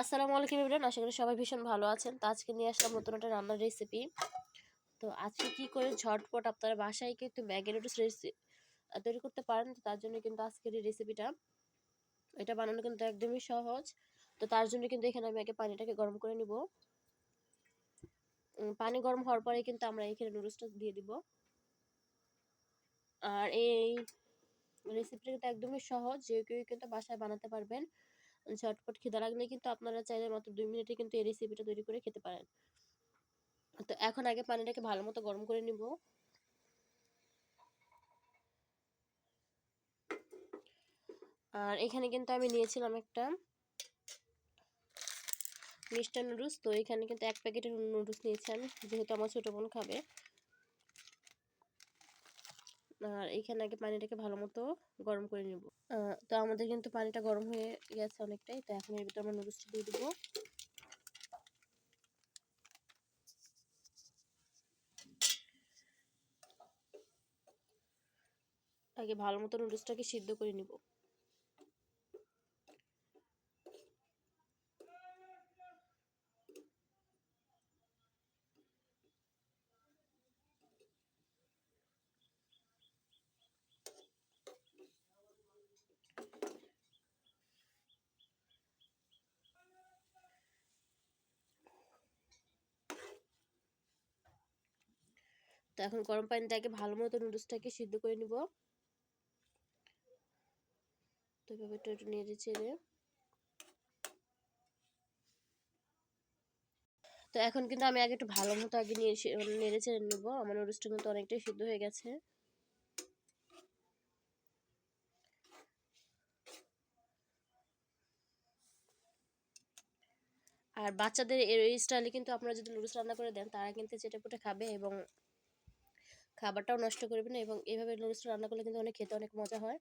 আসসালামু আলাইকুম ইমরান আশা করি সবাই ভীষণ ভালো আছেন। তো আজকে নিয়ে আসলাম নতুন একটা রান্নার রেসিপি তো আজকে কি করে ঝটপট আপনারা বাসায় কিন্তু ম্যাগি নুডলস রেসিপি তৈরি করতে পারেন, তো তার জন্য কিন্তু আজকের এই রেসিপিটা এটা বানানো কিন্তু একদমই সহজ। তো তার জন্য কিন্তু এখানে আমি আগে পানিটাকে গরম করে নিব। পানি গরম হওয়ার পরে কিন্তু আমরা এখানে নুডলসটা দিয়ে দিব। আর এই রেসিপিটা কিন্তু একদমই সহজ, যে কেউ কিন্তু বাসায় বানাতে পারবেন। ঝটপট খিদা লাগলে কিন্তু আপনারা চাইলে মাত্র দুই মিনিটে কিন্তু এই রেসিপিটা তৈরি করে খেতে পারেন। তো এখন আগে পানিটাকে ভালো মতো গরম করে নিব। আর এখানে কিন্তু আমি নিয়েছিলাম একটা মিস্টার নুডলস তো এখানে কিন্তু এক প্যাকেটের নুডলস নিয়েছি আমি, যেহেতু আমার ছোটো বোন খাবে। আর এখানে আগে পানিটাকে ভালো মতো গরম করে নেব। তো আমাদের কিন্তু পানিটা গরম হয়ে গেছে অনেকটাই, তো এখন এর ভিতরে আমরা নুডলসটা দিয়ে দেবো। আগে ভালো মতো নুডলসটাকে সিদ্ধ করে নিব। এখন গরম পানিতে আগে ভালো মতো নুডলসটাকে সিদ্ধ করে নিব। তো এভাবে একটু একটু নেড়ে চেড়ে। তো এখন কিন্তু আমি আগে একটু ভালো মতো আগে নিয়ে নেড়ে চেড়ে নেব। আমার নুডলসটা কিন্তু অনেকটাই সিদ্ধ হয়ে গেছে। আর বাচ্চাদের এই স্টাইলে কিন্তু আপনারা যদি নুডলস রান্না করে দেন, তারা কিন্তু চেটে পুটে খাবে এবং খাবারটাও নষ্ট করবে না এবং এভাবে নুডলসটা রান্না করলে কিন্তু অনেক খেতে অনেক মজা হয়।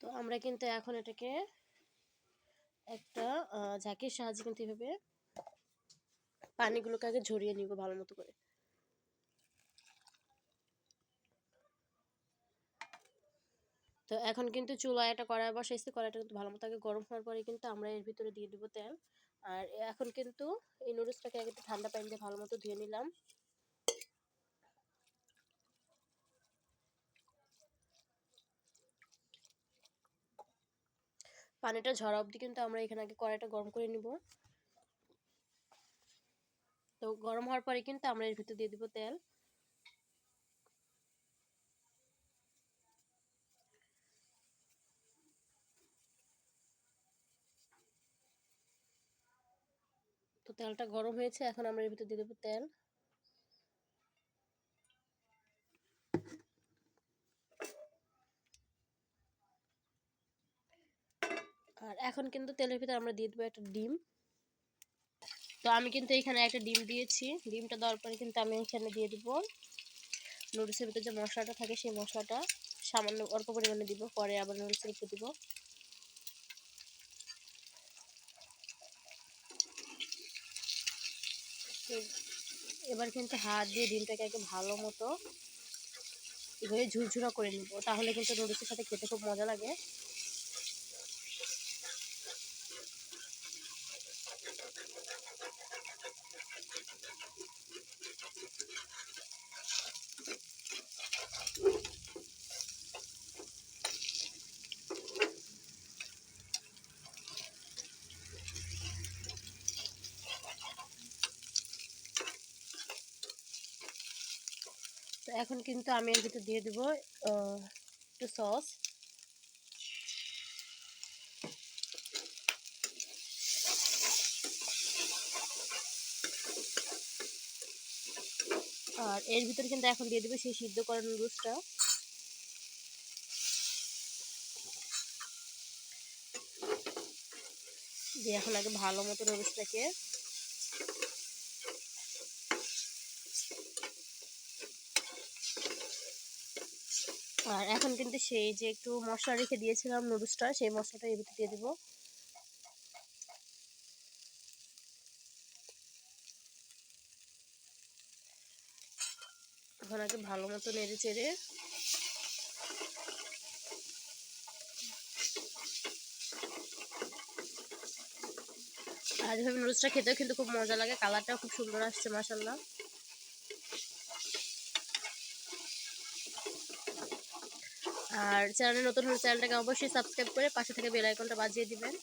তো আমরা কিন্তু এখন এটাকে একটা ঝাঁকির সাহায্যে কিন্তু এভাবে পানিগুলোকে আগে ঝরিয়ে নিব ভালো মতো করে। তো এখন কিন্তু চুলায় একটা কড়াই বসাইছি কড়াইটা কিন্তু ভালো মতো আগে গরম হওয়ার পরে কিন্তু আমরা এর ভিতরে দিয়ে দেবো তেল। আর এখন কিন্তু এই নুডলসটাকে আগে ঠান্ডা পানি দিয়ে ভালো মতো ধুয়ে নিলাম। পানিটা ঝরা অবধি কিন্তু আমরা এখানে আগে কড়াইটা গরম করে নিব। তো গরম হওয়ার পরে কিন্তু আমরা এর ভিতরে দিয়ে দিব তেল। তেলটা গরম হয়েছে, এখন আমরা এর ভিতরে দিয়ে দেবো তেল। আর এখন কিন্তু তেলের ভিতরে আমরা দিয়ে দেবো একটা ডিম। তো আমি কিন্তু এখানে একটা ডিম দিয়েছি। ডিমটা দেওয়ার পরে কিন্তু আমি এখানে দিয়ে দিব নুডলসের ভিতরে যে মশলাটা থাকে, সেই মশলাটা সামান্য অল্প পরিমাণে দিব, পরে আবার নুডলসের উপর দিব। এবার কিন্তু হাত দিয়ে ডিমটাকে একে ভালো মতো এভাবে ঝুরঝুরা করে নেব। তাহলে কিন্তু নুডলসের সাথে খেতে খুব মজা লাগে। এখন কিন্তু আমি এর ভিতরে দিয়ে দেবো একটু সস। আর এর ভিতরে কিন্তু এখন দিয়ে দেবো সেই সিদ্ধ করা নুডলসটা। দিয়ে এখন আগে ভালো মতো নুডলসটাকে আর এখন কিন্তু সেই যে একটু মশলা রেখে দিয়েছিলাম নুডলসটা, সেই মশলাটা এর ভিতরে দিয়ে দেবো। এখন আগে ভালো মতো নেড়ে চেড়ে আর যেভাবে নুডলসটা খেতেও কিন্তু খুব মজা লাগে, কালারটাও খুব সুন্দর আসছে মাসাল্লাহ আর চ্যানেলে নতুন হলে চ্যানেলটাকে অবশ্যই সাবস্ক্রাইব করে পাশে থেকে বেল আইকনটা বাজিয়ে দিবেন।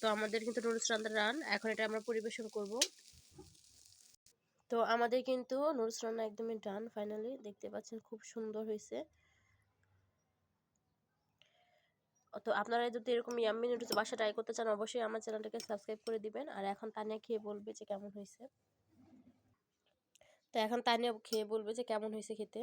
তো আমাদের কিন্তু নুডলস রান্নার রান এখন এটা আমরা পরিবেশন করব। তো আমাদের কিন্তু নুডলস রান্না একদমই ডান ফাইনালি দেখতে পাচ্ছেন খুব সুন্দর হয়েছে। তো আপনারা যদি এরকম ইয়াম্মি নুডলস বাসা ট্রাই করতে চান, অবশ্যই আমার চ্যানেলটাকে সাবস্ক্রাইব করে দিবেন। আর এখন তানিয়া খেয়ে বলবে যে কেমন হয়েছে। তো এখন তানিয়া খেয়ে বলবে যে কেমন হয়েছে খেতে?